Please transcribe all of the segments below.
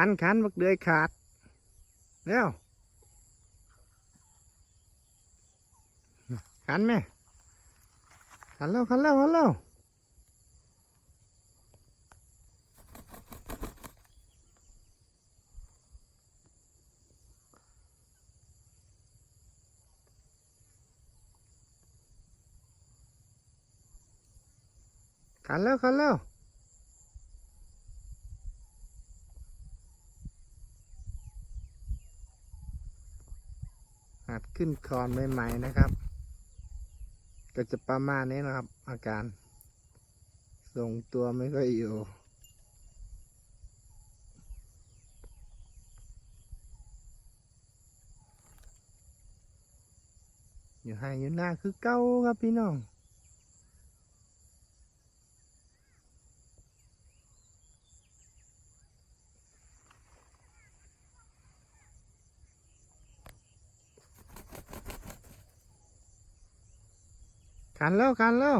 ขันขันบักเดือยขาดเร็วขันไหมขันแล้วขันแล้วขันแล้วขันแล้วขันแล้ว ดขึ้นคอนใหม่ๆนะครับ ก็จะประมาณนี้นะครับ อาการทรงตัวไม่ค่อยอยู่อยู่ให้อยู่หน้าคือเก้าครับพี่น้อง ขันแล้วขันแล้ว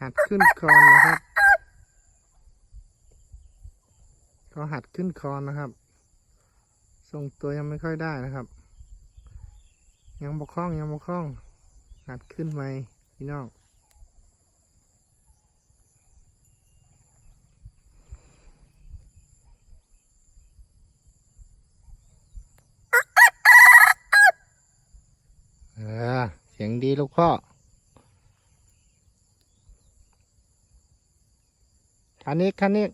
หัดขึ้นคอนนะครับ ก็หัดขึ้นคอนนะครับ ทรงตัวยังไม่ค่อยได้นะครับ ยังบกคล่องยังบกคล่องหัดขึ้นไหมพี่น้องเออเสียงดีลูกพ่อคันนี้คันนี้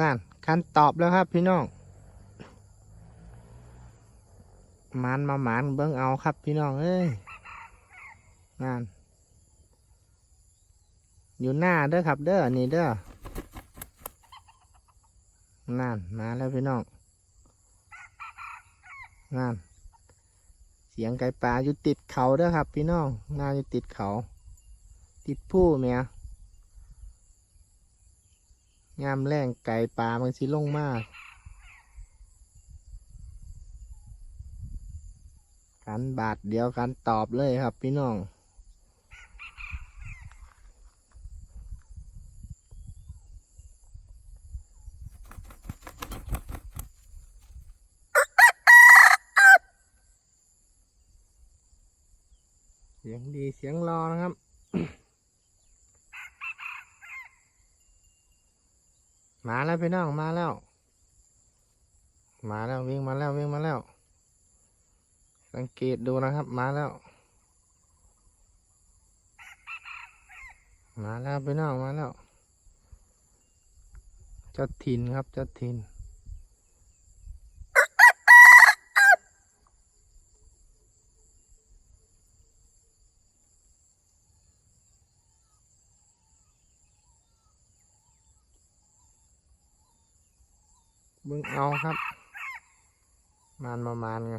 นั่นคันตอบแล้วครับพี่น้องมันมาหมันเบิ้งเอาครับพี่น้องเอ้ยนั่นอยู่หน้าเด้อครับ เด้อนี่เด้อนั่นมาแล้วพี่น้องนั่นเสียงไก่ป่าอยู่ติดเขาเด้อครับ พี่น้องน้าอยู่ติดเขา ติดผู้เมีย ยามแรงไก่ปลามันสิลงมากกันบาทเดียวกันตอบเลยครับพี่น้องเสียงดีเสียงรอนะครับ มาแล้วพี่น้องมาแล้ว มาแล้ววิ่งมาแล้ววิ่งมาแล้ว สังเกตดูนะครับมาแล้ว มาแล้วพี่น้องมาแล้ว เจ้าทินครับเจ้าทิน เบิ่งเอาครับ มานประมานไง